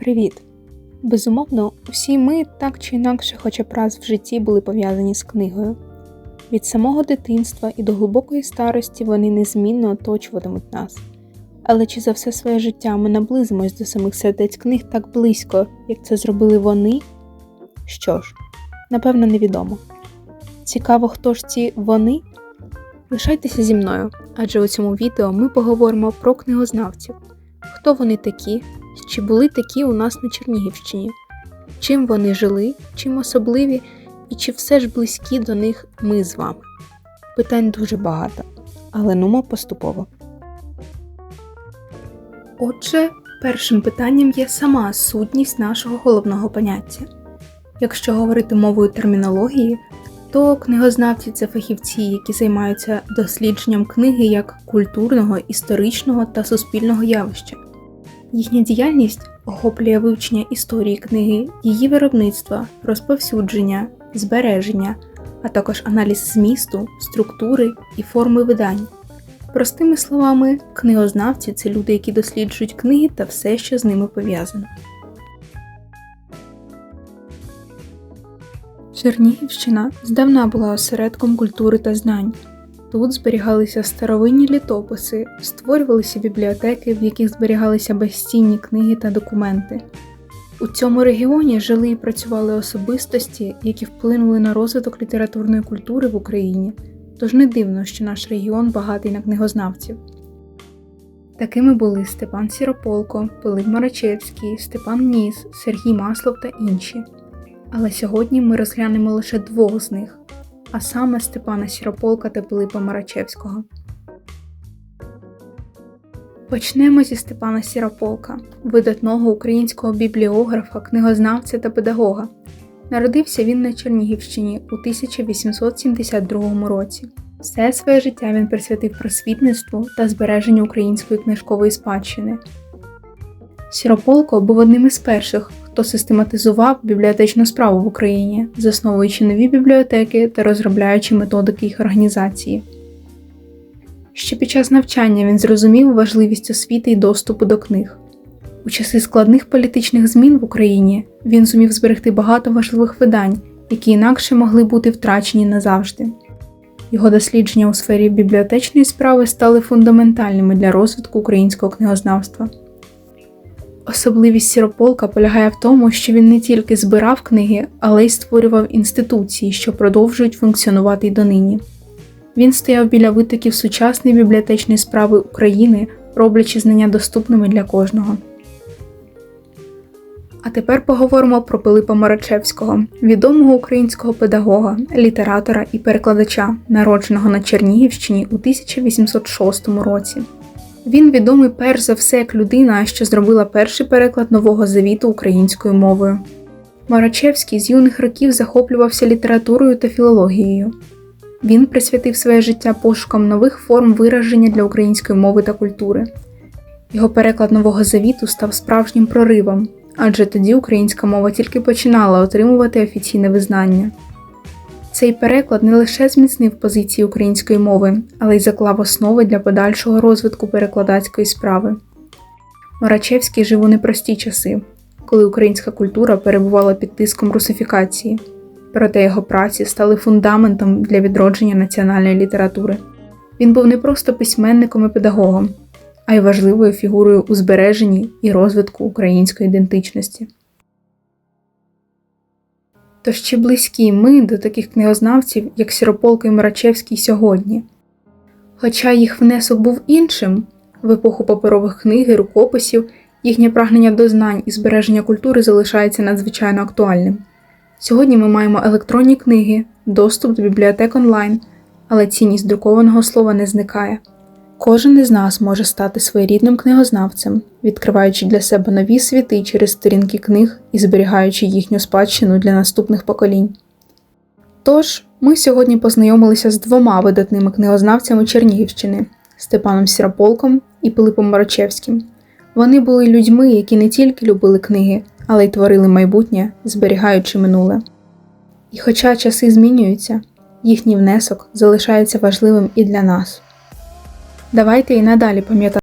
Привіт! Безумовно, усі ми так чи інакше, хоча б раз в житті були пов'язані з книгою. Від самого дитинства і до глибокої старості вони незмінно оточуватимуть нас. Але чи за все своє життя ми наблизимось до самих сердець книг так близько, як це зробили вони? Що ж, напевно, невідомо. Цікаво, хто ж ці вони? Лишайтеся зі мною, адже у цьому відео ми поговоримо про книгознавців. Хто вони такі, чи були такі у нас на Чернігівщині? Чим вони жили, чим особливі, і чи все ж близькі до них ми з вами? Питань дуже багато, але нумо поступово. Отже, першим питанням є сама сутність нашого головного поняття. Якщо говорити мовою термінології, то книгознавці це фахівці, які займаються дослідженням книги як культурного, історичного та суспільного явища. Їхня діяльність охоплює вивчення історії книги, її виробництва, розповсюдження, збереження, а також аналіз змісту, структури і форми видань. Простими словами, книгознавці це люди, які досліджують книги та все, що з ними пов'язано. Чернігівщина здавна була осередком культури та знань. Тут зберігалися старовинні літописи, створювалися бібліотеки, в яких зберігалися безцінні книги та документи. У цьому регіоні жили і працювали особистості, які вплинули на розвиток літературної культури в Україні, тож не дивно, що наш регіон багатий на книгознавців. Такими були Степан Сірополко, Пилип Марачевський, Степан Ніс, Сергій Маслов та інші. Але сьогодні ми розглянемо лише двох з них а саме Степана Сірополка та Пилипа Марачевського. Почнемо зі Степана Сірополка, видатного українського бібліографа, книгознавця та педагога. Народився він на Чернігівщині у 1872 році. Все своє життя він присвятив просвітництву та збереженню української книжкової спадщини. Сірополко був одним із перших, хто систематизував бібліотечну справу в Україні, засновуючи нові бібліотеки та розробляючи методики їх організації. Ще під час навчання він зрозумів важливість освіти і доступу до книг. У часи складних політичних змін в Україні він зумів зберегти багато важливих видань, які інакше могли бути втрачені назавжди. Його дослідження у сфері бібліотечної справи стали фундаментальними для розвитку українського книгознавства. Особливість Сірополка полягає в тому, що він не тільки збирав книги, але й створював інституції, що продовжують функціонувати й донині. Він стояв біля витоків сучасної бібліотечної справи України, роблячи знання доступними для кожного. А тепер поговоримо про Пилипа Марачевського, відомого українського педагога, літератора і перекладача, народженого на Чернігівщині у 1806 році. Він відомий перш за все як людина, що зробила перший переклад нового завіту українською мовою. Марачевський з юних років захоплювався літературою та філологією. Він присвятив своє життя пошукам нових форм вираження для української мови та культури. Його переклад нового завіту став справжнім проривом, адже тоді українська мова тільки починала отримувати офіційне визнання. Цей переклад не лише зміцнив позиції української мови, але й заклав основи для подальшого розвитку перекладацької справи. Марачевський жив у непрості часи, коли українська культура перебувала під тиском русифікації, проте його праці стали фундаментом для відродження національної літератури. Він був не просто письменником і педагогом, а й важливою фігурою у збереженні і розвитку української ідентичності. Тож чи близькі ми до таких книгознавців, як Сірополко і Марачевський сьогодні? Хоча їх внесок був іншим в епоху паперових книг і рукописів, їхнє прагнення до знань і збереження культури залишається надзвичайно актуальним. Сьогодні ми маємо електронні книги, доступ до бібліотек онлайн, але цінність друкованого слова не зникає. Кожен із нас може стати своєрідним книгознавцем, відкриваючи для себе нові світи через сторінки книг і зберігаючи їхню спадщину для наступних поколінь. Тож, ми сьогодні познайомилися з двома видатними книгознавцями Чернігівщини Степаном Сірополком і Пилипом Марочевським. Вони були людьми, які не тільки любили книги, але й творили майбутнє, зберігаючи минуле. І хоча часи змінюються, їхній внесок залишається важливим і для нас. Давайте і надалі пам'ятати.